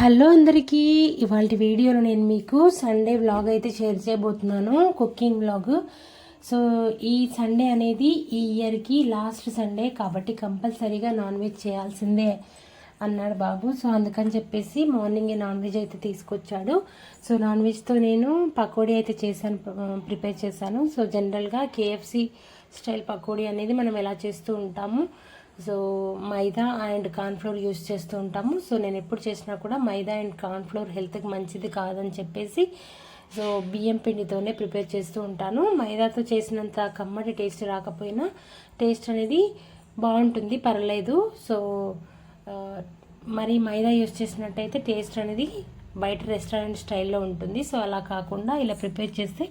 Hello అందరికీ ఇవాళ వీడియోలో నేను మీకు సండే వ్లాగ్ అయితే షేర్ చేయబోతున్నాను కుకింగ్ వ్లాగ్ సో ఈ సండే అనేది ఈ ఇయర్కి లాస్ట్ సండే కాబట్టి కంపల్సరీగా నాన్ వెజ్ చేయాల్సిందే అన్నాడు బాబు. సో అందుకని చెప్పేసి మార్నింగే నాన్ వెజ్ అయితే తీసుకొచ్చాడు. సో నాన్ వెజ్తో నేను పకోడీ అయితే చేశాను ప్రిపేర్ చేశాను. సో జనరల్గా కేఎఫ్సి స్టైల్ పకోడీ అనేది మనం ఎలా చేస్తూ ఉంటాము. So maida and cornflour use చేస్తూ ఉంటాము. సో నేను ఎప్పుడు చేసినా కూడా మైదా అండ్ కార్న్ఫ్లోర్ హెల్త్కి మంచిది కాదని చెప్పేసి సో బియ్యం పిండితోనే ప్రిపేర్ చేస్తూ ఉంటాను. మైదాతో చేసినంత కమ్మటి టేస్ట్ రాకపోయినా టేస్ట్ అనేది బాగుంటుంది పర్లేదు సో మరి మైదా యూస్ చేసినట్టయితే టేస్ట్ అనేది బయట రెస్టారెంట్ స్టైల్లో ఉంటుంది. సో అలా కాకుండా ఇలా ప్రిపేర్ చేస్తే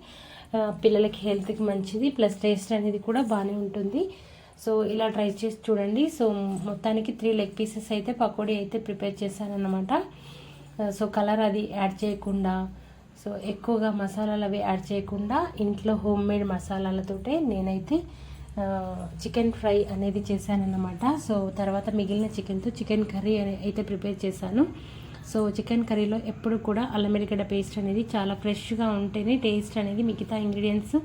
పిల్లలకి హెల్త్కి మంచిది ప్లస్ టేస్ట్ అనేది కూడా బాగానే ఉంటుంది. సో ఇలా ట్రై చేసి చూడండి. సో మొత్తానికి త్రీ లెగ్ పీసెస్ అయితే పకోడీ అయితే ప్రిపేర్ చేశానన్నమాట. సో కలర్ అది యాడ్ చేయకుండా సో ఎక్కువగా మసాలాలు అవి యాడ్ చేయకుండా ఇంట్లో హోమ్ మేడ్ మసాలాలతోటే నేనైతే చికెన్ ఫ్రై అనేది చేశానన్నమాట. సో తర్వాత మిగిలిన చికెన్తో చికెన్ కర్రీ అయితే ప్రిపేర్ చేశాను. సో చికెన్ కర్రీలో ఎప్పుడు కూడా అల్లం ఎల్లిగడ్డ పేస్ట్ అనేది చాలా ఫ్రెష్గా ఉంటేనే టేస్ట్ అనేది మిగతా ఇంగ్రీడియంట్స్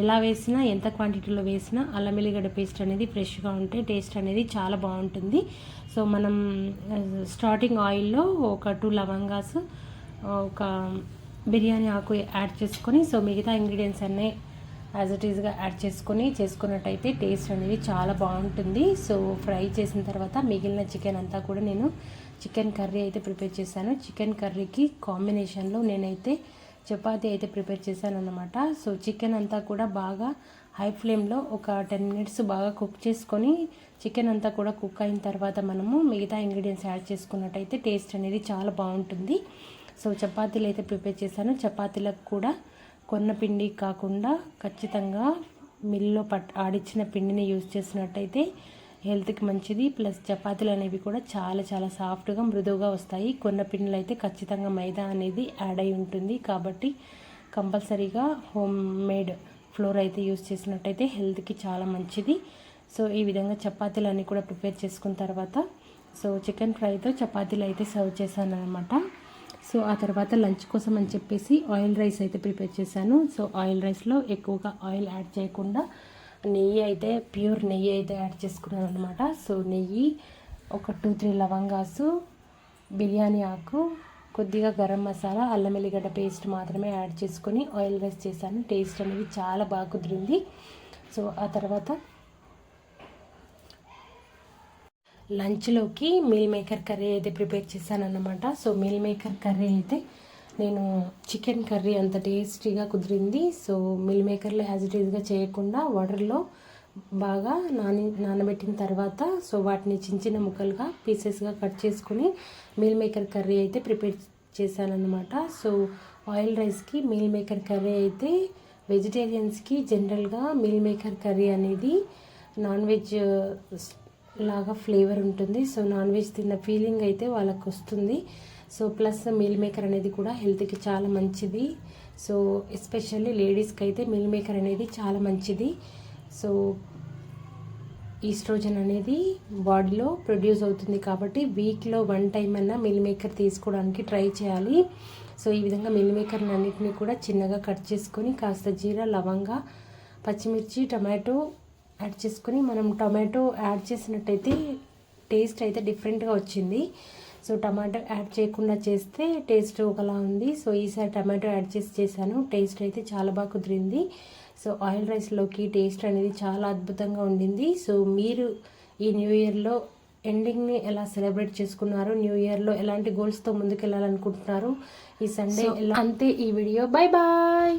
ఎలా వేసినా ఎంత క్వాంటిటీలో వేసినా అల్లం ఎల్లిగడ్డ పేస్ట్ అనేది ఫ్రెష్గా ఉంటే టేస్ట్ అనేది చాలా బాగుంటుంది. సో మనం స్టార్టింగ్ ఆయిల్లో ఒక టూ లవంగాస్ ఒక బిర్యానీ ఆకు యాడ్ చేసుకొని సో మిగతా ఇంగ్రీడియంట్స్ అన్నీ యాజ్ ఇట్ ఈస్గా యాడ్ చేసుకొని చేసుకున్నట్టయితే టేస్ట్ అనేది చాలా బాగుంటుంది. సో ఫ్రై చేసిన తర్వాత మిగిలిన చికెన్ అంతా కూడా నేను చికెన్ కర్రీ అయితే ప్రిపేర్ చేశాను. చికెన్ కర్రీకి కాంబినేషన్లో నేనైతే చపాతీ అయితే ప్రిపేర్ చేశాను అనమాట సో చికెన్ అంతా కూడా బాగా హై ఫ్లేమ్లో ఒక టెన్ మినిట్స్ బాగా కుక్ చేసుకొని చికెన్ అంతా కూడా కుక్ అయిన తర్వాత మనము మిగతా ఇంగ్రీడియంట్స్ యాడ్ చేసుకున్నట్టయితే టేస్ట్ అనేది చాలా బాగుంటుంది. సో చపాతీలు అయితే ప్రిపేర్ చేశాను. చపాతీలకు కూడా కొన్న పిండి కాకుండా ఖచ్చితంగా మిల్లో పట్ ఆడిచ్చిన పిండిని యూజ్ చేసినట్టయితే హెల్త్కి మంచిది ప్లస్ చపాతీలు అనేవి కూడా చాలా చాలా సాఫ్ట్గా మృదువుగా వస్తాయి. కొన్న పిండిలు అయితే ఖచ్చితంగా మైదా అనేది యాడ్ అయి ఉంటుంది. కాబట్టి కంపల్సరీగా హోమ్ మేడ్ ఫ్లోర్ అయితే యూస్ చేసినట్టయితే హెల్త్కి చాలా మంచిది. సో ఈ విధంగా చపాతీలు అన్నీ కూడా ప్రిపేర్ చేసుకున్న తర్వాత సో చికెన్ ఫ్రైతో చపాతీలు అయితే సర్వ్ చేశాను అనమాట సో ఆ తర్వాత లంచ్ కోసం అని చెప్పేసి ఆయిల్ రైస్ అయితే ప్రిపేర్ చేశాను. సో ఆయిల్ రైస్లో ఎక్కువగా ఆయిల్ యాడ్ చేయకుండా నెయ్యి అయితే ప్యూర్ నెయ్యి అయితే యాడ్ చేసుకున్నాను అనమాట సో నెయ్యి ఒక టూ త్రీ లవంగాసు బిర్యానీ ఆకు కొద్దిగా గరం మసాలా అల్లం ఎల్లిగడ్డ పేస్ట్ మాత్రమే యాడ్ చేసుకొని ఆయిల్ రైస్ చేశాను. టేస్ట్ అనేది చాలా బాగా కుదిరింది. సో ఆ తర్వాత లంచ్లోకి మీల్ మేకర్ కర్రీ అయితే ప్రిపేర్ చేశాను అనమాట సో మీల్ మేకర్ కర్రీ అయితే నేను చికెన్ కర్రీ అంత టేస్టీగా కుదిరింది. సో మిల్ మేకర్లో యాజ్ ఇట్ ఈజ్గా చేయకుండా వాటర్లో బాగా నాని నానబెట్టిన తర్వాత సో వాటిని చిన్న చిన్న ముక్కలుగా పీసెస్గా కట్ చేసుకుని మీల్ మేకర్ కర్రీ అయితే ప్రిపేర్ చేశానన్నమాట. సో ఆయిల్ రైస్కి మీల్ మేకర్ కర్రీ అయితే వెజిటేరియన్స్కి జనరల్గా మీల్ మేకర్ కర్రీ అనేది నాన్ వెజ్ లాగా ఫ్లేవర్ ఉంటుంది. సో నాన్ వెజ్ తిన్న ఫీలింగ్ అయితే వాళ్ళకు వస్తుంది సో ప్లస్ మీల్ మేకర్ అనేది కూడా హెల్త్కి చాలా మంచిది. సో ఎస్పెషల్లీ లేడీస్కి అయితే మీల్ మేకర్ అనేది చాలా మంచిది. సో ఈస్ట్రోజన్ అనేది బాడీలో ప్రొడ్యూస్ అవుతుంది కాబట్టి వీక్లో వన్ టైం అన్నా మిల్ మేకర్ తీసుకోవడానికి ట్రై చేయాలి. సో ఈ విధంగా మిల్ మేకర్ని అన్నింటినీ కూడా చిన్నగా కట్ చేసుకొని కాస్త జీరా లవంగా పచ్చిమిర్చి టమాటో యాడ్ చేసుకొని మనం టమాటో యాడ్ చేసినట్టయితే టేస్ట్ అయితే డిఫరెంట్గా వచ్చింది. సో టమాటో యాడ్ చేయకుండా చేస్తే టేస్ట్ ఒకలా ఉంది. సో ఈసారి టమాటో యాడ్ చేసి చేశాను. టేస్ట్ అయితే చాలా బాగా కుదిరింది. సో ఆయిల్ రైస్లోకి టేస్ట్ అనేది చాలా అద్భుతంగా ఉండింది. సో మీరు ఈ న్యూ ఇయర్లో ఎండింగ్ని ఎలా సెలబ్రేట్ చేసుకున్నారు? న్యూ ఇయర్లో ఎలాంటి గోల్స్తో ముందుకు వెళ్ళాలనుకుంటున్నారు ఈ సండే అంతే ఈ వీడియో. Bye bye.